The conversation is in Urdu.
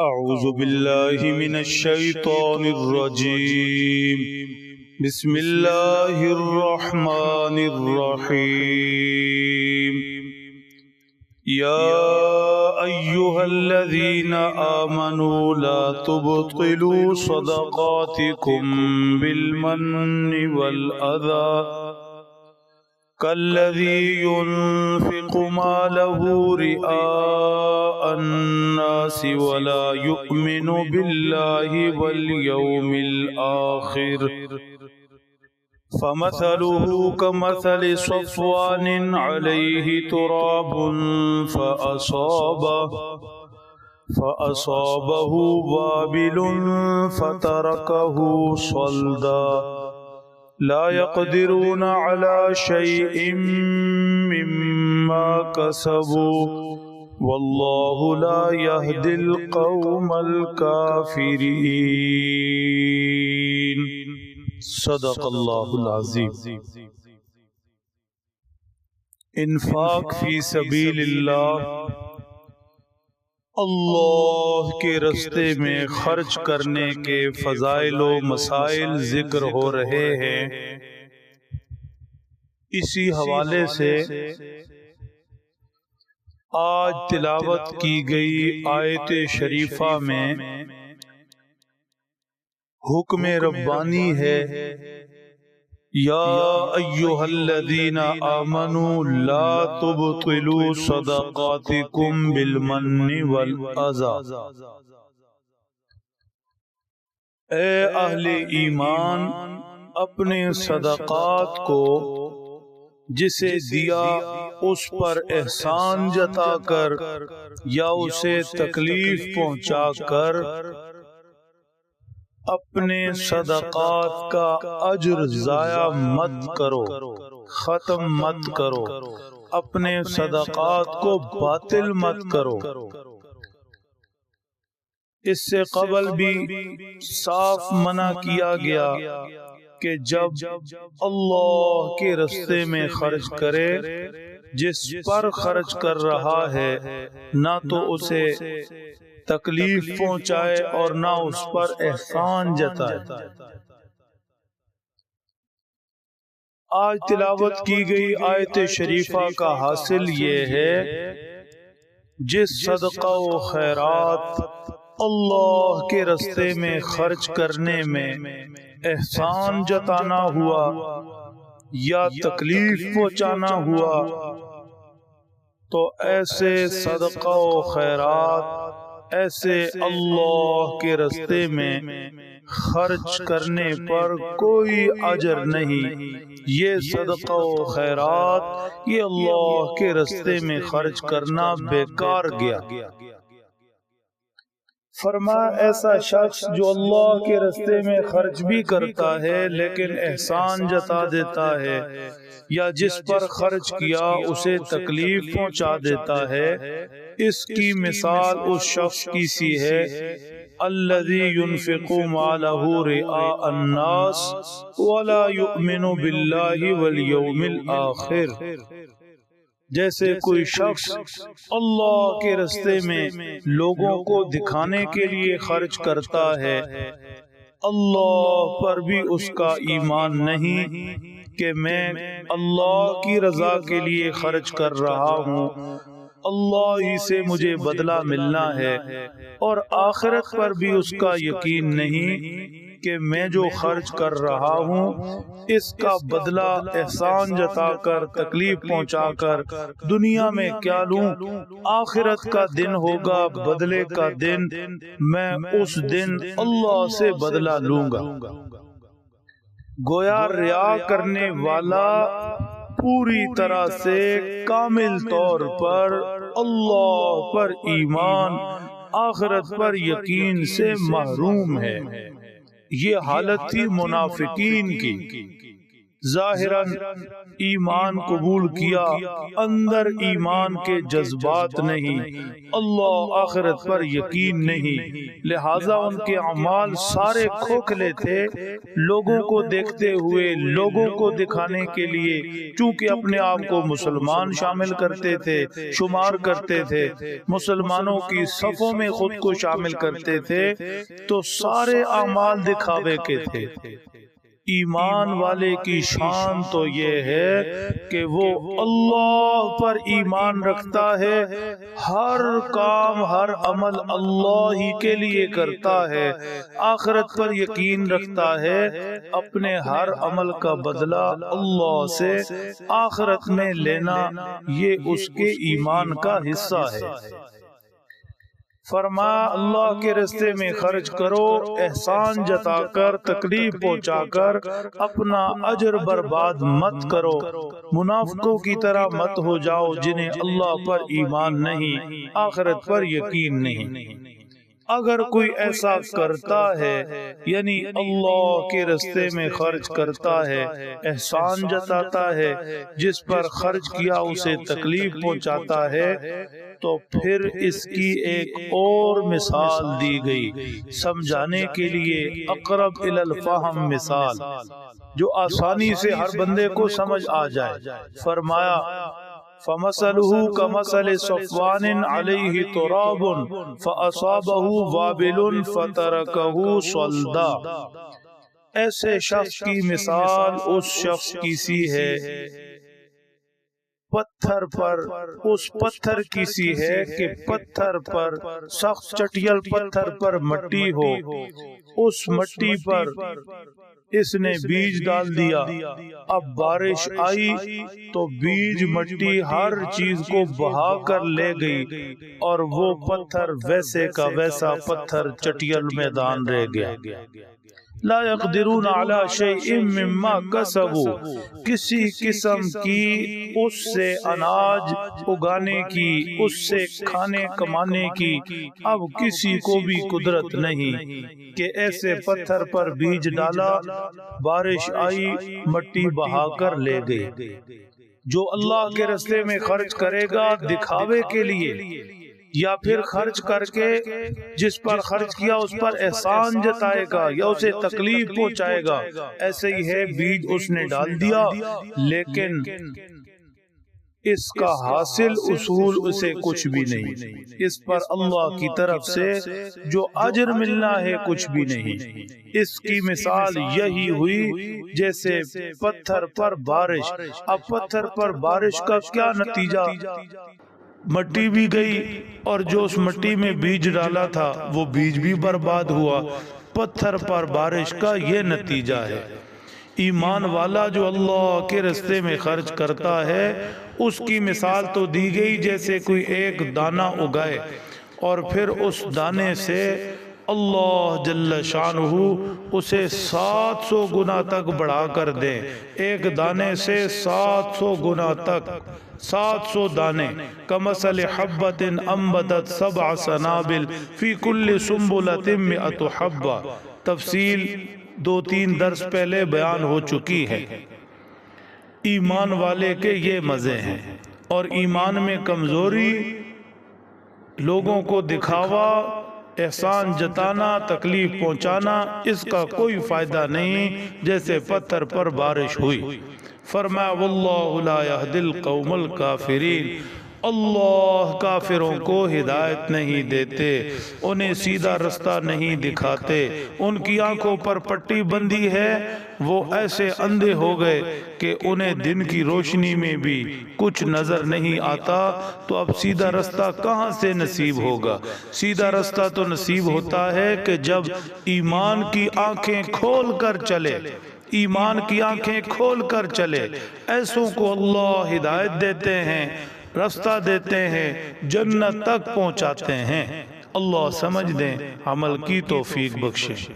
أعوذ بالله من الشيطان الرجيم. بسم الله الرحمن الرحيم. يا أيها الذين آمنوا لا تبطلوا صدقاتكم بالمن والأذى. كالذي ينفق ماله رئاء الناس ولا يؤمن بالله واليوم الآخر. فمثله كمثل صفوان عليه تراب فأصابه فأصابه وابل فتركه صلدا. لا يقدرون على شيء مما كسبوا. والله لا يهدي القوم الكافرين. صدق الله العظيم. انفاق فی سبیل اللہ. اللہ کے رستے میں خرچ کرنے کے فضائل و مسائل ذکر ہو رہے ہیں۔ اسی حوالے سے آج تلاوت کی گئی آیت شریفہ میں۔ حکم ربانی ہے۔ یا ایوہ الذین آمنوا لا تبطلوا صدقاتکم بالمن والعزا اے اہل ایمان اپنے صدقات کو جسے دیا اس پر احسان جتا کر یا اسے تکلیف پہنچا کر اپنے صدقات کا اجر ضائع مت کرو، ختم مت کرو، اپنے صدقات کو باطل مت کرو۔ اس سے قبل بھی صاف منع کیا گیا کہ جب اللہ کے رستے میں خرچ کرے، جس پر خرچ کر رہا ہے، نہ تو اسے تکلیف پہنچائے اور نہ اس پر احسان جتائے۔ آج تلاوت کی گئی آیت شریفہ کا حاصل یہ ہے جس صدقہ و خیرات اللہ کے رستے میں خرچ کرنے میں احسان جتانا ہوا یا تکلیف پہنچانا ہوا تو ایسے صدقہ و خیرات ایسے اللہ کے رستے میں خرچ کرنے پر کوئی اجر نہیں۔ یہ صدقہ و خیرات یہ اللہ کے رستے میں خرچ کرنا بیکار گیا۔ فرما ایسا شخص جو اللہ کے رستے میں خرچ بھی کرتا ہے، لیکن احسان جتا دیتا ہے، یا جس پر خرچ کیا اسے تکلیف پہنچا دیتا ہے۔ اس کی مثال اس شخص کی سی ہے۔ الذي ينفق ماله رئاء الناس ولا يؤمن بالله واليوم الاخر جیسے کوئی شخص اللہ کے رستے میں لوگوں کو دکھانے کے لیے خرچ کرتا ہے۔ اللہ پر بھی اس کا ایمان نہیں کہ میں اللہ کی رضا کے لیے خرچ کر رہا ہوں۔ اللہ ہی سے مجھے بدلہ ملنا ہے۔ اور آخرت پر بھی اس کا یقین نہیں۔ کہ میں جو خرچ کر رہا ہوں، اس کا بدلہ احسان جتا کر، تکلیف پہنچا کر، دنیا میں کیا لوں؟ آخرت کا دن ہوگا، بدلے کا دن، میں اس دن اللہ سے بدلہ لوں گا۔ گویا ریا کرنے والا پوری طرح سے کامل طور پر اللہ پر ایمان، آخرت پر یقین سے محروم ہے۔ یہ حالت تھی منافقین کی۔ ظاہراً ایمان قبول کیا، اندر ایمان کے جذبات نہیں۔ اللہ آخرت پر یقین نہیں۔ لہذا ان کے اعمال سارے کھوکھلے تھے لوگوں کو دیکھتے ہوئے، لوگوں کو دکھانے کے لیے۔ چونکہ اپنے آپ کو مسلمان شامل کرتے تھے، شمار کرتے تھے، مسلمانوں کی صفوں میں خود کو شامل کرتے تھے، تو سارے اعمال دکھاوے کے تھے۔ ایمان والے کی شان تو یہ ہے کہ وہ اللہ پر ایمان رکھتا ہے ہر کام ہر عمل اللہ ہی کے لیے کرتا ہے۔ آخرت پر یقین رکھتا ہے اپنے ہر عمل کا بدلہ اللہ سے آخرت میں لینا یہ اس کے ایمان کا حصہ ہے۔ فرما اللہ کے رستے میں خرچ کرو احسان جتا کر تکلیف پہنچا کر اپنا اجر برباد مت کرو۔ منافقوں کی طرح مت ہو جاؤ جنہیں اللہ پر ایمان نہیں آخرت پر یقین نہیں۔ اگر کوئی ایسا کرتا ہے یعنی اللہ کے رستے میں خرچ کرتا ہے احسان جتاتا ہے جس پر خرچ کیا اسے تکلیف پہنچاتا ہے۔ تو پھر اس کی ایک اور مثال دی گئی۔ سمجھانے کے لیے اقرب الفہم مثال، جو آسانی سے ہر بندے کو سمجھ آ جائے۔ فرمایا، فمثله كمثل صفوان عليه تراب فأصابه وابل فتركه صلدا۔ ایسے شخص کی مثال اس شخص کی سی ہے پتھر پر، اس پتھر کی سی ہے کہ پتھر پر سخت چٹیل پتھر پر مٹی ہو۔ اس مٹی پر اس نے بیج ڈال دیا۔ اب بارش آئی تو بیج مٹی ہر چیز کو بہا کر لے گئی اور وہ پتھر ویسے کا ویسا پتھر چٹیل میدان رہ گیا۔ لا يقدرون على شيء مما كسبوا. کسی قسم کی اس سے اناج اگانے کی، اس سے کھانے کمانے کی اب کسی کو بھی قدرت نہیں۔ کہ ایسے پتھر پر بیج ڈالا، بارش آئی، مٹی بہا کر لے گئے۔ جو اللہ کے رستے میں خرچ کرے گا، دکھاوے کے لیے۔ یا پھر خرچ کر کے جس پر خرچ کیا اس پر احسان جتائے گا یا اسے تکلیف پہنچائے گا ایسے ہی ہے بیج اس نے ڈال دیا لیکن اس کا حاصل اصول اسے کچھ بھی نہیں۔ اس پر اللہ کی طرف سے جو اجر ملنا ہے کچھ بھی نہیں۔ اس کی مثال یہی ہوئی جیسے پتھر پر بارش۔ اب پتھر پر بارش کا کیا نتیجہ؟ مٹی بھی گئی اور جو اس مٹی میں بیج ڈالا تھا، وہ بیج بھی برباد ہوا۔ پتھر پر بارش کا یہ نتیجہ ہے۔ ایمان والا جو اللہ کے رستے میں خرچ کرتا ہے، اس کی مثال تو دی گئی جیسے کوئی ایک دانہ اگائے اور پھر اس دانے سے اللہ جل شانہ اسے سات سو گنا تک بڑھا کر دے۔ ایک دانے سے سات سو گنا تک۔ سات سو دانے۔ کمسل حبت امبدت سبع سنابل فی کل سنبلت مئت حبہ۔ تفصیل دو تین درس پہلے بیان ہو چکی ہے۔ ایمان والے کے یہ مزے ہیں۔ اور ایمان میں کمزوری لوگوں کو دکھاوا احسان جتانا، تکلیف پہنچانا، اس کا کوئی فائدہ نہیں، جیسے پتھر پر بارش ہوئی۔ فرمایا، واللہ لا يهدي القوم الكافرین اللہ کافروں کو ہدایت نہیں دیتے انہیں سیدھا رستہ نہیں دکھاتے ان کی آنکھوں پر پٹی بندی ہے وہ ایسے اندھے ہو گئے کہ انہیں دن کی روشنی میں بھی کچھ نظر نہیں آتا تو اب سیدھا رستہ کہاں سے نصیب ہوگا؟ سیدھا رستہ تو نصیب ہوتا ہے کہ جب ایمان کی آنکھیں کھول کر چلے ایمان کی آنکھیں کھول کر چلے ایسوں کو اللہ ہدایت دیتے ہیں رستہ دیتے ہیں جنت تک پہنچاتے ہیں۔ اللہ سمجھ دیں عمل کی توفیق بخشیں